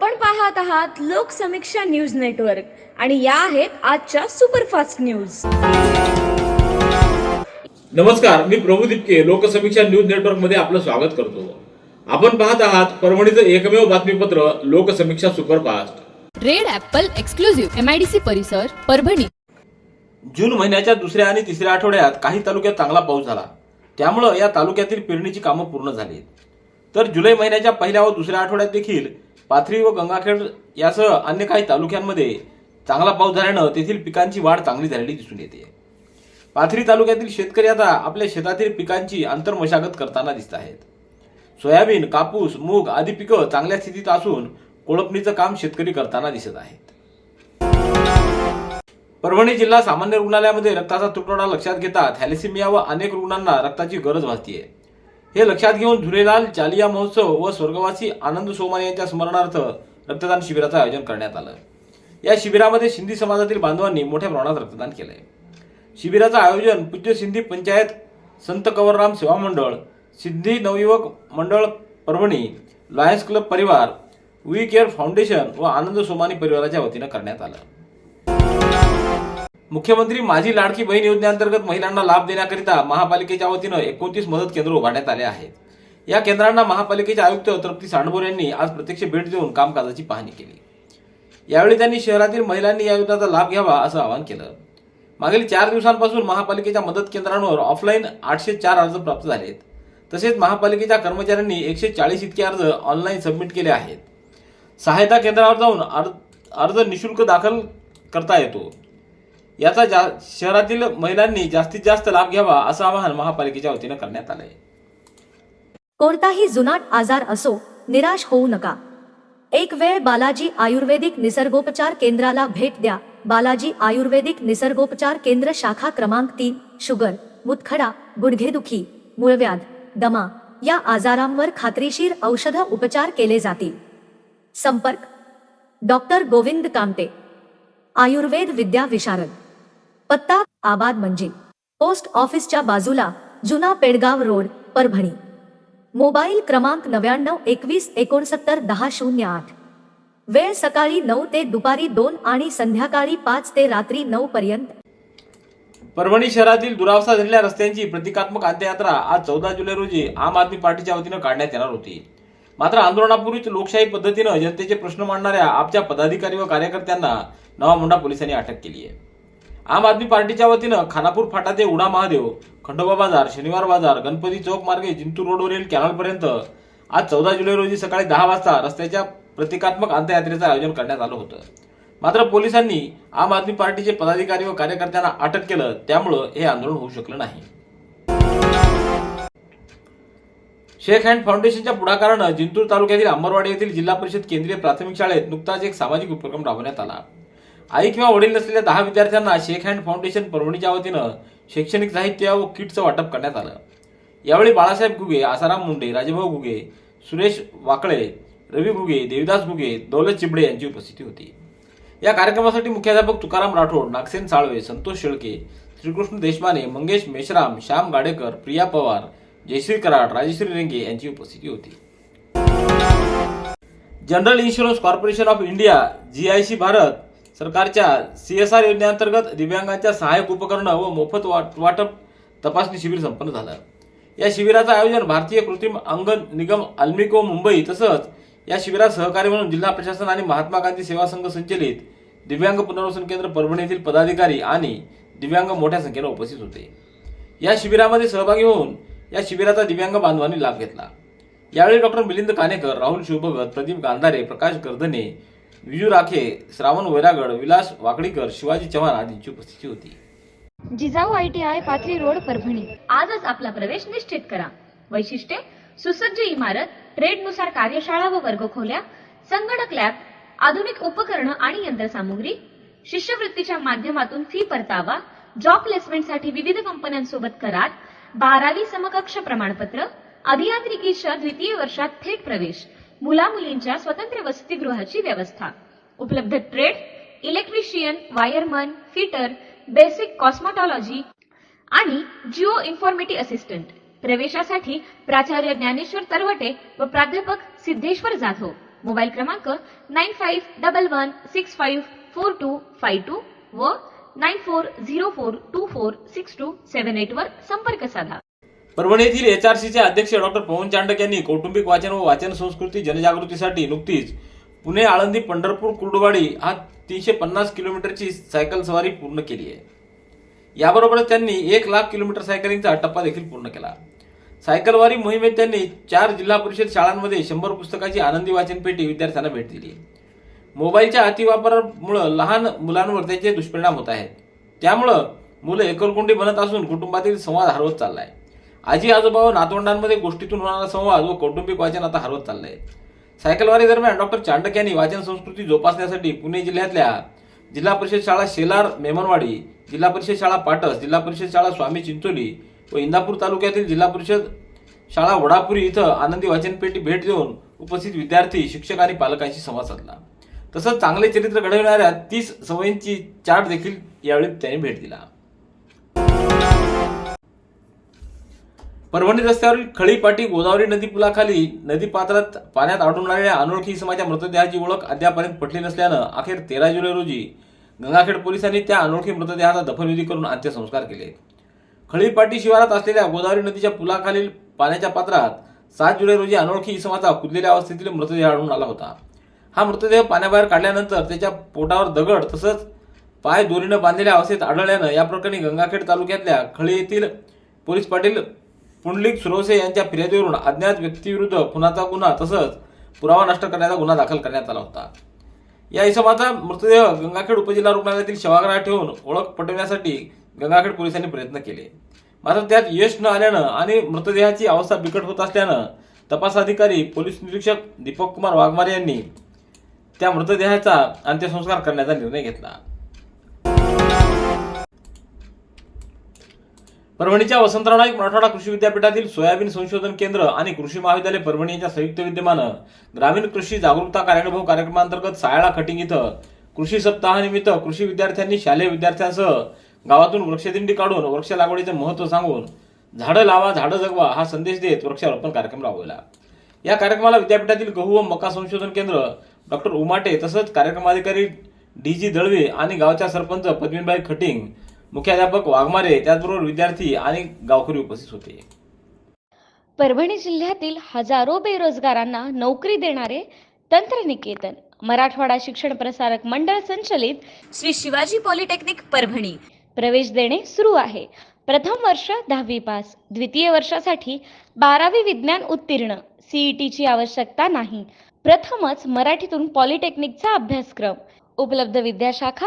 आपण पाहत आहात लोकसमीक्षा न्यूज नेटवर्क आणि या आहेत आजच्या सुपरफास्ट न्यूज. नमस्कार मी प्रभू दिपके लोकसमीक्षा न्यूज नेटवर्कमध्ये आपलं स्वागत करतो. आपण पाहत आहात परभणीचं एकमेव बातमीपत्र Lokasamiksha superfast. Red Apple exclusive MIDC परिसर परभणी. जून महिन्याच्या दुसऱ्या आणि तिसऱ्या आठवड्यात काही तालुक्यात चांगला पाऊस झाला. त्यामुळं या तालुक्यातील पेरणीची कामं पूर्ण झाली. तर जुलै महिन्याच्या पहिल्या व दुसऱ्या आठवड्यात देखील पाथरी व गंगाखेड यासह अन्य काही तालुक्यांमध्ये चांगला पाऊस झाल्यानं तेथील पिकांची वाढ चांगली झालेली दिसून येते. पाथरी तालुक्यातील शेतकरी आता आपल्या शेतातील पिकांची आंतरमशागत करताना दिसत आहेत. सोयाबीन कापूस मूग आदी पिकं चांगल्या स्थितीत असून कोळपणीचं काम शेतकरी करताना दिसत आहेत. परभणी जिल्हा सामान्य रुग्णालयामध्ये रक्ताचा तुटवडा लक्षात घेता थॅलेसिमिया व अनेक रुग्णांना रक्ताची गरज भासतीये. हे लक्षात घेऊन झुलेलाल चालिया महोत्सव व स्वर्गवासी आनंद सोमाने यांच्या स्मरणार्थ रक्तदान शिबिराचं आयोजन करण्यात आलं. या शिबिरामध्ये सिंधी समाजातील बांधवांनी मोठ्या प्रमाणात रक्तदान केलंय. शिबिराचं आयोजन पूज्य सिंधी पंचायत संत कवरराम सेवा मंडळ सिद्धी नवयुवक मंडळ परभणी लायन्स क्लब परिवार वी केअर फाउंडेशन व आनंद सोमानी परिवाराच्या वतीनं करण्यात आलं. मुख्यमंत्री माझी लाडकी बहीण योजनेअंतर्गत महिलांना लाभ देण्याकरिता महापालिकेच्या वतीनं एकोणतीस मदत केंद्र उभारण्यात आले आहेत. या केंद्रांना महापालिकेचे आयुक्त तृप्ती सांडभोर यांनी आज प्रत्यक्ष भेट देऊन कामकाजाची पाहणी केली. यावेळी त्यांनी शहरातील महिलांनी या योजनेचा लाभ घ्यावा असं आवाहन केलं. मागील चार दिवसांपासून महापालिकेच्या मदत केंद्रांवर ऑफलाईन आठशे चार अर्ज प्राप्त झालेत. तसेच महापालिकेच्या कर्मचाऱ्यांनी एकशे चाळीस इतके अर्ज ऑनलाईन सबमिट केले आहेत. सहायता केंद्रावर जाऊन अर्ज अर्ज निशुल्क दाखल करता येतो. याचा जा शहरातील महिलांनी जास्तीत जास्त लाभ घ्यावा असं आवाहन महापालिकेच्या वतीनं करण्यात आलंय. कोणताही जुनाट आजार असो निराश होऊ नका. एक वेळ बालाजी आयुर्वेदिक निसर्गोपचार केंद्राला भेट द्या. बालाजी आयुर्वेदिक निसर्गोपचार केंद्र शाखा क्रमांक तीन शुगर मुतखडा गुडघेदुखी मूळव्याध दमा या आजारांवर खात्रीशीर औषध उपचार केले जातील. संपर्क डॉक्टर गोविंद कामटे. आयुर्वेद विद्या विशारद. पत्ता आबाद म्हणजे पोस्ट ऑफिसच्या बाजूला जुना पेडगाव रोड परभणी. मोबाईल क्रमांक नव्याण्णव एकवीस एकोणसत्तर दहा शून्य आठ. वेळ सकाळी नऊ ते दुपारी दोन आणि संध्याकाळी पाच ते रात्री नऊ पर्यंत. परभणी शहरातील दुरावस्था झालेल्या रस्त्यांची प्रतिकात्मक अंत्ययात्रा आज चौदा जुलै रोजी आम आदमी पार्टीच्या वतीनं काढण्यात येणार होती. मात्र आंदोलनापूर्वीच लोकशाही पद्धतीनं जनतेचे प्रश्न मांडणाऱ्या आपच्या पदाधिकारी व कार्यकर्त्यांना नवा मुंडा पोलिसांनी अटक केली आहे आम आदमी पार्टीच्या वतीनं खानापूर फाटा ते उडा महादेव खंडोबा बाजार शनिवार बाजार गणपती चौक मार्गे जिंतूर रोडवरील कॅनलपर्यंत आज चौदा जुलै रोजी सकाळी दहा वाजता रस्त्याच्या प्रतिकात्मक अंत्ययात्रेचं आयोजन करण्यात आलं होतं. मात्र पोलिसांनी आम आदमी पार्टीचे पदाधिकारी व कार्यकर्त्यांना अटक केलं त्यामुळं हे आंदोलन होऊ शकलं नाही. शेख हँड फाउंडेशनच्या पुढाकारानं जिंतूर तालुक्यातील अंबरवाडी येथील जिल्हा परिषद केंद्रीय प्राथमिक शाळेत नुकताच एक सामाजिक उपक्रम राबवण्यात आला. आई किंवा वडील नसलेल्या दहा विद्यार्थ्यांना शेख हँड फाउंडेशन परभणीच्या वतीनं शैक्षणिक साहित्य व किटचं वाटप करण्यात आलं. यावेळी बाळासाहेब घुगे आसाराम मुंडे राजेभाऊ घुगे सुरेश वाकळे रवी घुगे देविदास घुगे दौलत चिबडे यांची उपस्थिती होती. या कार्यक्रमासाठी मुख्याध्यापक तुकाराम राठोड नागसेन साळवे संतोष शेळके श्रीकृष्ण देशमाने मंगेश मेश्राम श्याम गाडेकर प्रिया पवार जयश्री कराड राजश्री रेंगे यांची उपस्थिती होती. General Insurance Corporation of India G I C Bharat सरकारच्या सी एस आर योजनेअंतर्गत दिव्यांगांच्या सहाय्यक उपकरणं व मोफत वाट- वाटप तपासणी शिबिर संपन्न झालं. या शिबिराचं आयोजन भारतीय कृत्रिम अंग निगम अल्मिको मुंबई तसंच या शिबिरात सहकारी म्हणून जिल्हा प्रशासन आणि महात्मा गांधी सेवा संघ संचलित दिव्यांग पुनर्वसन केंद्र परभणी येथील पदाधिकारी आणि दिव्यांग मोठ्या संख्येनं उपस्थित होते. या शिबिरामध्ये सहभागी होऊन या शिबिराचा दिव्यांग बांधवांनी लाभ घेतला. यावेळी डॉक्टर मिलिंद कानेकर राहुल शिवभगत प्रदीप गांधारे प्रकाश गर्दने विजू राखे श्रावण वैरागड विलास वाकडीकर शिवाजी चव्हाण आदींची उपस्थिती होती. Jijau I T I Pathri road Parbhani. आजच आपला प्रवेश निश्चित करा. वैशिष्ट्ये सुसज्ज इमारत ट्रेडनुसार कार्यशाळा व वर्गखोल्या संगणक लॅब आधुनिक उपकरणं आणि यंत्रसामुग्री शिष्यवृत्तीच्या माध्यमातून फी परतावा जॉब प्लेसमेंटसाठी विविध कंपन्यांसोबत करार बारावी समकक्ष प्रमाणपत्र अभियांत्रिकीच्या द्वितीय वर्षात थेट प्रवेश मुला मुलींच्या स्वतंत्र वसतिगृहाची व्यवस्था. उपलब्ध trade electrician wireman fitter basic cosmetology आणि जिओ इन्फॉर्मेटी असिस्टंट प्रवेशासाठी प्राचार्य ज्ञानेश्वर तरवटे व प्राध्यापक सिद्धेश्वर जाधव. मोबाईल क्रमांक nine five double one six five four two five two व nine four zero four two four six two seven eight वर संपर्क साधा. परभणी येथील सीचे अध्यक्ष डॉक्टर पवन चांडक यांनी कौटुंबिक वाचन व वाचन संस्कृती जनजागृतीसाठी नुकतीच पुणे आळंदी पंढरपूर कुर्डुवाडी हा तीनशे पन्नास किलोमीटरची सायकल सवारी पूर्ण केली आहे. याबरोबरच त्यांनी एक लाख किलोमीटर सायकलिंगचा टप्पा देखील पूर्ण केला. सायकलवारी मोहिमेत त्यांनी चार जिल्हा परिषद शाळांमध्ये शंभर पुस्तकाची आनंदी वाचन पेटी विद्यार्थ्यांना भेट दिली. मोबाईलच्या अतिवापरामुळं लहान मुलांवर त्याचे दुष्परिणाम होत आहेत. त्यामुळं मुलं एकलकोंडी बनत असून कुटुंबातील संवाद हरवत चाललाय. आजी आजोबा व नातवंडांमध्ये गोष्टीतून होणारा संवाद व कौटुंबिक वाचन आता हरवत चाललंय. सायकलवारी दरम्यान डॉक्टर चांडक यांनी वाचन संस्कृती जोपासण्यासाठी पुणे जिल्ह्यातल्या जिल्हा परिषद शाळा शेलार मेमनवाडी जिल्हा परिषद शाळा पाटस जिल्हा परिषद शाळा स्वामी चिंचोली व इंदापूर तालुक्यातील जिल्हा परिषद शाळा वडापुरी इथं आनंदी वाचनपेटी भेट देऊन उपस्थित विद्यार्थी शिक्षक आणि पालकांशी संवाद साधला. तसंच चांगले चरित्र घडविणाऱ्या तीस सवयींची चार्ट देखील यावेळी त्यांनी भेट दिला. परभणी रस्त्यावरील खळीपाटी गोदावरी नदी पुलाखाली नदी पात्रात पाण्यात आढळून आलेल्या अनोळखी इसमाच्या मृतदेहाची ओळख अद्यापर्यंत पटली नसल्यानं अखेर तेरा जुलै रोजी गंगाखेड पोलिसांनी त्या अनोळखी मृतदेहाचा दफनविधी करून अंत्यसंस्कार केले. खळीपाटी शिवारात असलेल्या गोदावरी नदीच्या पुलाखालील पाण्याच्या पात्रात सात जुलै रोजी अनोळखी इसमाचा कुदलेल्या अवस्थेतील मृतदेह आढळून आला होता. हा मृतदेह पाण्याबाहेर काढल्यानंतर त्याच्या पोटावर दगड तसंच पाय दोरीनं बांधलेल्या अवस्थेत आढळल्यानं या प्रकरणी गंगाखेड तालुक्यातल्या खळी येथील पोलीस पाटील पुंडलिक सुरवसे यांच्या फिर्यादीवरून अज्ञात व्यक्तीविरुद्ध खुनाचा गुन्हा तसंच पुरावा नष्ट करण्याचा गुन्हा दाखल करण्यात आला होता. या इसमाचा मृतदेह गंगाखेड उपजिल्हा रुग्णालयातील शवागारात ठेवून ओळख पटवण्यासाठी गंगाखेड पोलिसांनी प्रयत्न केले. मात्र त्यात यश न आल्यानं आणि मृतदेहाची अवस्था बिकट होत असल्यानं तपास अधिकारी पोलीस निरीक्षक दीपक कुमार वाघमारे यांनी त्या मृतदेहाचा अंत्यसंस्कार करण्याचा निर्णय घेतला. परभणीच्या वसंतराव नाईक मराठवाडा कृषी विद्यापीठातील सोयाबीन संशोधन केंद्र आणि कृषी महाविद्यालय परभणी यांच्या संयुक्त विद्यमानं ग्रामीण कृषी जागरूकता कार्यानुभव कार्यक्रमांतर्गत सायाळा खटिंग इथं कृषी सप्ताहानिमित्त कृषी विद्यार्थ्यांनी शालेय विद्यार्थ्यांसह गावातून वृक्षदिंडी काढून वृक्ष लागवडीचे महत्त्व सांगून झाडं लावा झाडं जगवा हा संदेश देत वृक्षारोपण कार्यक्रम राबवला. या कार्यक्रमाला विद्यापीठातील गहू व मका संशोधन केंद्र डॉक्टर उमाटे तसंच कार्यक्रमाधिकारी डी जी दळवे आणि गावच्या सरपंच पद्मीनबाई खटिंग मुख्याध्यापक वाघमारे त्याचबरोबर विद्यार्थी आणि गावकरी उपस्थित होते. परभणी जिल्ह्यातील हजारो बेरोजगारांना नोकरी देणारे तंत्रनिकेतन मराठवाडा शिक्षण प्रसारक मंडळ संचलित श्री शिवाजी पॉलिटेक्निक परभणी. प्रवेश देणे सुरू आहे. प्रथम वर्ष दहावी पास द्वितीय वर्षासाठी बारावी विज्ञान उत्तीर्ण सीईटीची आवश्यकता नाही. प्रथमच मराठीतून पॉलिटेक्निकचा अभ्यासक्रम उपलब्ध विद्याशाखा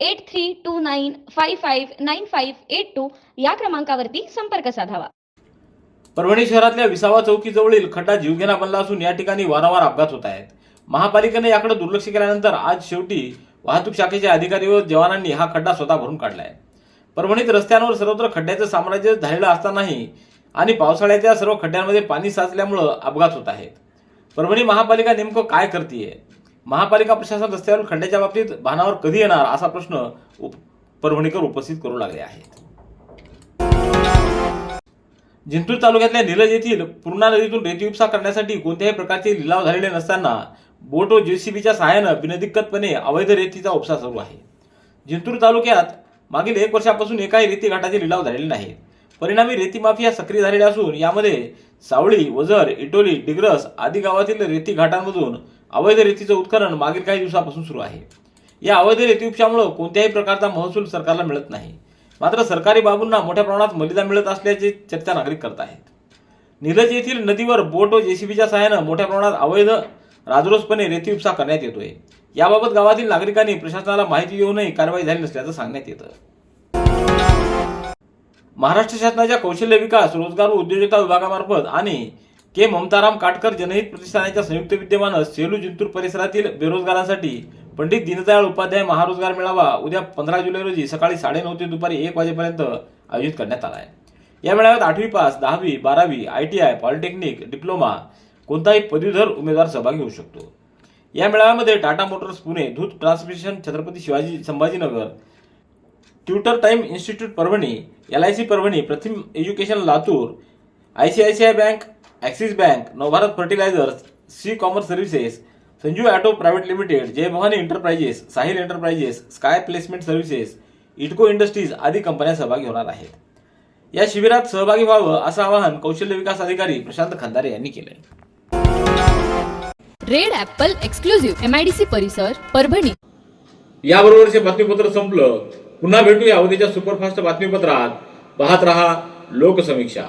eight three two nine five five nine five eight two या क्रमांकावरती संपर्क साधावा. परभणी शहरातल्या विसावा चौकीजवळील खड्डा जीवघेणा बनला असून या ठिकाणी वारंवार अपघात होत आहेत. महापालिकेने याकडे दुर्लक्ष केल्यानंतर आज शेवटी वाहतूक शाखेच्या अधिकारी व जवानांनी हा खड्डा स्वतः भरून काढला आहे परभणीत रस्त्यांवर सर्वत्र खड्ड्याचं साम्राज्य झालेलं असतानाही आणि पावसाळ्याच्या सर्व खड्ड्यांमध्ये पाणी साचल्यामुळं अपघात होत आहेत. परभणी महापालिका नेमकं काय करते महापालिका प्रशासन रस्त्यावरील खड्ड्याच्या बाबतीत भानावर कधी येणार असा प्रश्न उप परभणीकर उपस्थित करू लागले आहेत. जिंतूर तालुक्यातल्या निलज येथील पूर्णा नदीतून रेती उपसा करण्यासाठी कोणत्याही प्रकारचे लिलाव झालेले नसताना बोट व जेसीबीच्या सहाय्यानं बिनदिक्कतपणे अवैध रेतीचा उपसा सुरू आहे. जिंतूर तालुक्यात मागील एक वर्षापासून एकाही रेती घाटाचे लिलाव झालेले नाही परिणामी रेती माफिया सक्रिय झालेल्या असून यामध्ये सावळी वजर इटोली डिग्रस आदी गावातील रेती घाटांमधून अवैध रेतीचं उत्खनन मागील काही दिवसापासून सुरू आहे. या अवैध रेती उपशामुळे कोणत्याही प्रकारचा महसूल सरकारला मिळत नाही. मात्र सरकारी बाबूंना मोठ्या प्रमाणात मलिदा मिळत असल्याची चर्चा नागरिक करत आहेत. निलज येथील नदीवर बोट व जेसीबीच्या सहाय्यानं मोठ्या प्रमाणात अवैध राजरोसपणे रेती उपसा करण्यात येतोय. याबाबत गावातील नागरिकांनी प्रशासनाला माहिती देऊनही कारवाई झाली नसल्याचं सांगण्यात येतं. महाराष्ट्र शासनाच्या कौशल्य विकास रोजगार व उद्योजकता विभागामार्फत आणि के ममताराम काटकर जनहित प्रतिष्ठानाच्या संयुक्त विद्यमानं सेलू जिंतूर परिसरातील बेरोजगारांसाठी पंडित दीनदयाळ उपाध्याय महारोजगार मेळावा उद्या पंधरा जुलै रोजी सकाळी साडेनऊ ते दुपारी एक वाजेपर्यंत आयोजित करण्यात आला आहे. या मेळाव्यात आठवी पास दहावी बारावी I T I polytechnic diploma कोणताही पदवीधर उमेदवार सहभागी होऊ शकतो. या मेळाव्यामध्ये Tata Motors Pune Dhoot transmission Chhatrapati Shivaji Sambhajinagar tutor time institute Parbhani L I C Parbhani Pratham education Latur I C I C I bank Axis bank Navbharat fertilisers C commerce services Sanju auto private limited Jay Bhavani enterprises Sahil enterprises Sky placement services Itco industries आदी कंपन्या सहभागी होणार आहेत. या शिबिरात सहभागी व्हावं असं आवाहन कौशल्य विकास अधिकारी प्रशांत खंदारे यांनी केलंय. Red Apple exclusive M I D C परिसर परभणी. याबरोबरचे बातमीपत्र संपलं. पुन्हा भेटूया उद्याच्या सुपरफास्ट बातमीपत्रात. पाहत रहा लोकसमीक्षा.